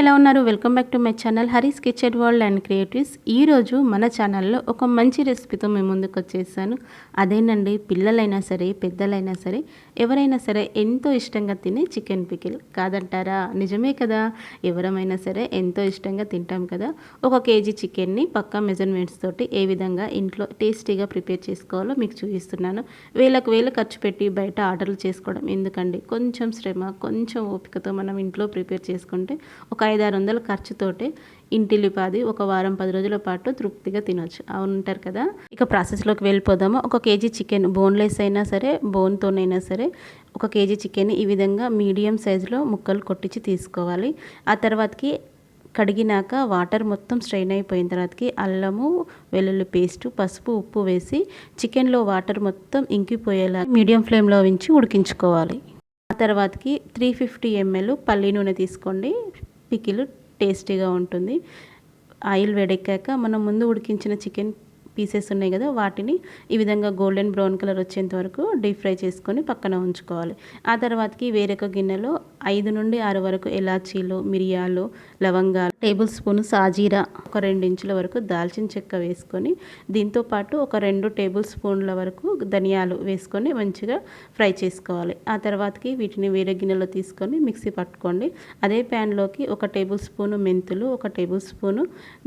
ఎలా ఉన్నారు? Welcome back to my channel Haris kitchen world and creatives ఈరోజు మన ఛానల్లో ఒక మంచి రెసిపీతో మేము ముందుకు వచ్చేసాను. అదేనండి పిల్లలైనా సరే పెద్దలైనా సరే ఎవరైనా సరే ఎంతో ఇష్టంగా తినే చికెన్ పికిల్. కాదంటారా? నిజమే కదా. ఎవరమైనా సరే ఎంతో ఇష్టంగా తింటాం కదా. ఒక కేజీ చికెన్ని పక్కా మెజర్మెంట్స్ తోటి ఏ విధంగా ఇంట్లో టేస్టీగా ప్రిపేర్ చేసుకోవాలో మీకు చూపిస్తున్నాను. వేలకు వేలు ఖర్చు పెట్టి బయట ఆర్డర్లు చేసుకోవడం ఎందుకండి? కొంచెం శ్రమ కొంచెం ఓపికతో మనం ఇంట్లో ప్రిపేర్ చేసుకుంటే ఒక ఐదు ఆరు వందల ఖర్చుతోటి ఇంటిల్లిపాది ఒక వారం పది రోజుల పాటు తృప్తిగా తినొచ్చు. అవునంటారు కదా? ఇక ప్రాసెస్లోకి వెళ్ళిపోదాము. ఒక కేజీ చికెన్ బోన్లెస్ అయినా సరే బోన్తోనైనా సరే ఒక కేజీ చికెన్ ఈ విధంగా మీడియం సైజులో ముక్కలు కొట్టించి తీసుకోవాలి. ఆ తర్వాతకి కడిగినాక వాటర్ మొత్తం స్ట్రెయిన్ అయిపోయిన తర్వాతకి అల్లము వెల్లుల్లి పేస్ట్ పసుపు ఉప్పు వేసి చికెన్లో వాటర్ మొత్తం ఇంకిపోయేలా మీడియం ఫ్లేమ్లో ఉంచి ఉడికించుకోవాలి. ఆ తర్వాతకి త్రీ ఫిఫ్టీ ఎంఎల్ పల్లి నూనె తీసుకోండి. పికిల్ టేస్టీగా ఉంటుంది. ఆయిల్ వేడెక్కాక మనం ముందు ఉడికించిన చికెన్ పీసెస్ ఉన్నాయి కదా వాటిని ఈ విధంగా గోల్డెన్ బ్రౌన్ కలర్ వచ్చేంత వరకు డీప్ ఫ్రై చేసుకొని పక్కన ఉంచుకోవాలి. ఆ తర్వాతకి వేరొక గిన్నెలో ఐదు నుండి ఆరు వరకు ఎలాచీలు మిరియాలు లవంగాలు టేబుల్ స్పూన్ సాజీరా ఒక రెండు ఇంచుల వరకు దాల్చిన చెక్క వేసుకొని దీంతో పాటు ఒక రెండు టేబుల్ స్పూన్ల వరకు ధనియాలు వేసుకొని మంచిగా ఫ్రై చేసుకోవాలి. ఆ తర్వాతకి వీటిని వేరే గిన్నెలో తీసుకొని మిక్సీ పట్టుకోండి. అదే ప్యాన్లోకి ఒక టేబుల్ స్పూను మెంతులు ఒక టేబుల్ స్పూను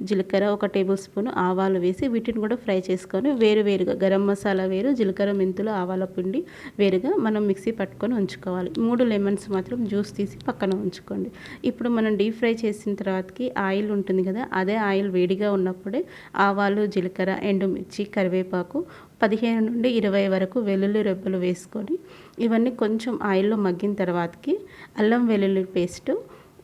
జీలకర్ర ఒక టేబుల్ స్పూను ఆవాలు వేసి వీటిని కూడా ఫ్రై చేసుకొని వేరు వేరుగా గరం మసాలా వేరు జీలకర్ర మెంతులు ఆవాల పిండి వేరుగా మనం మిక్సీ పట్టుకొని ఉంచుకోవాలి. మూడు లెమన్స్ మాత్రం జ్యూస్ తీసి పక్కన ఉంచుకోండి. ఇప్పుడు మనం డీప్ ఫ్రై చేసిన తర్వాతకి ఆయిల్ ఉంటుంది కదా అదే ఆయిల్ వేడిగా ఉన్నప్పుడే ఆవాలు జీలకర్ర ఎండుమిర్చి కరివేపాకు పదిహేను నుండి ఇరవై వరకు వెల్లుల్లి రెబ్బలు వేసుకొని ఇవన్నీ కొంచెం ఆయిల్లో మగ్గిన తర్వాతకి అల్లం వెల్లుల్లి పేస్టు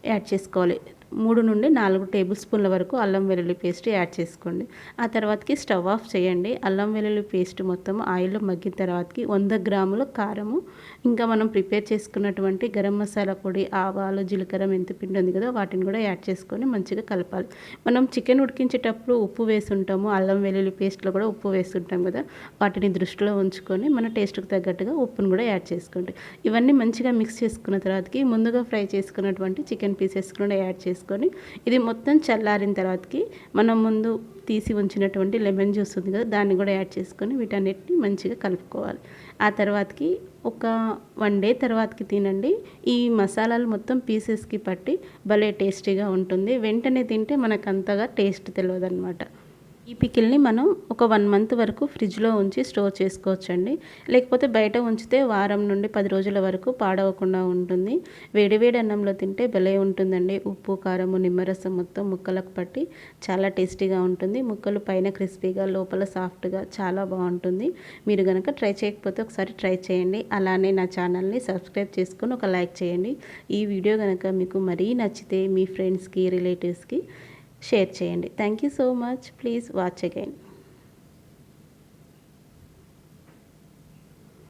యాడ్ చేసుకోవాలి. మూడు నుండి నాలుగు టేబుల్ స్పూన్ల వరకు అల్లం వెల్లుల్లి పేస్ట్ యాడ్ చేసుకోండి. ఆ తర్వాతకి స్టవ్ ఆఫ్ చేయండి. అల్లం వెల్లుల్లి పేస్ట్ మొత్తం ఆయిల్లో మగ్గిన తర్వాతకి వంద గ్రాముల కారము. ఇంకా మనం ప్రిపేర్ చేసుకున్నటువంటి గరం మసాలా పొడి ఆవాలు జీలకర్ర మెంతిపిండి ఉంది కదా వాటిని కూడా యాడ్ చేసుకొని మంచిగా కలపాలి. మనం చికెన్ ఉడికించేటప్పుడు ఉప్పు వేసుంటాము. అల్లం వెల్లుల్లి పేస్ట్లో కూడా ఉప్పు వేస్తుంటాం కదా వాటిని దృష్టిలో ఉంచుకొని మన టేస్ట్కి తగ్గట్టుగా ఉప్పును కూడా యాడ్ చేసుకోండి. ఇవన్నీ మంచిగా మిక్స్ చేసుకున్న తర్వాతకి ముందుగా ఫ్రై చేసుకున్నటువంటి చికెన్ పీసెస్ కూడా యాడ్ చేసుకోండి చేసుకొని ఇది మొత్తం చల్లారిన తర్వాతకి మనం ముందు తీసి ఉంచినటువంటి లెమన్ జ్యూస్ ఉంది కదా దాన్ని కూడా యాడ్ చేసుకొని వీటన్నిటిని మంచిగా కలుపుకోవాలి. ఆ తర్వాతకి ఒక వన్ డే తర్వాతకి తినండి. ఈ మసాలాలు మొత్తం పీసెస్కి పట్టి భలే టేస్టీగా ఉంటుంది. వెంటనే తింటే మనకు అంతగా టేస్ట్ తెలియదు అనమాట ఈ పికిల్ని మనం ఒక వన్ మంత్ వరకు ఫ్రిడ్జ్లో ఉంచి స్టోర్ చేసుకోవచ్చండి. లేకపోతే బయట ఉంచితే వారం నుండి పది రోజుల వరకు పాడవకుండా ఉంటుంది. వేడివేడి అన్నంలో తింటే భలే ఉంటుందండి. ఉప్పు కారము నిమ్మరసం మొత్తం ముక్కలకు పట్టి చాలా టేస్టీగా ఉంటుంది. ముక్కలు పైన క్రిస్పీగా లోపల సాఫ్ట్గా చాలా బాగుంటుంది. మీరు కనుక ట్రై చేయకపోతే ఒకసారి ట్రై చేయండి. అలానే నా ఛానల్ని సబ్స్క్రైబ్ చేసుకొని ఒక లైక్ చేయండి. ఈ వీడియో కనుక మీకు మరీ నచ్చితే మీ ఫ్రెండ్స్కి రిలేటివ్స్కి షేర్ చేయండి. Thank you so much please watch again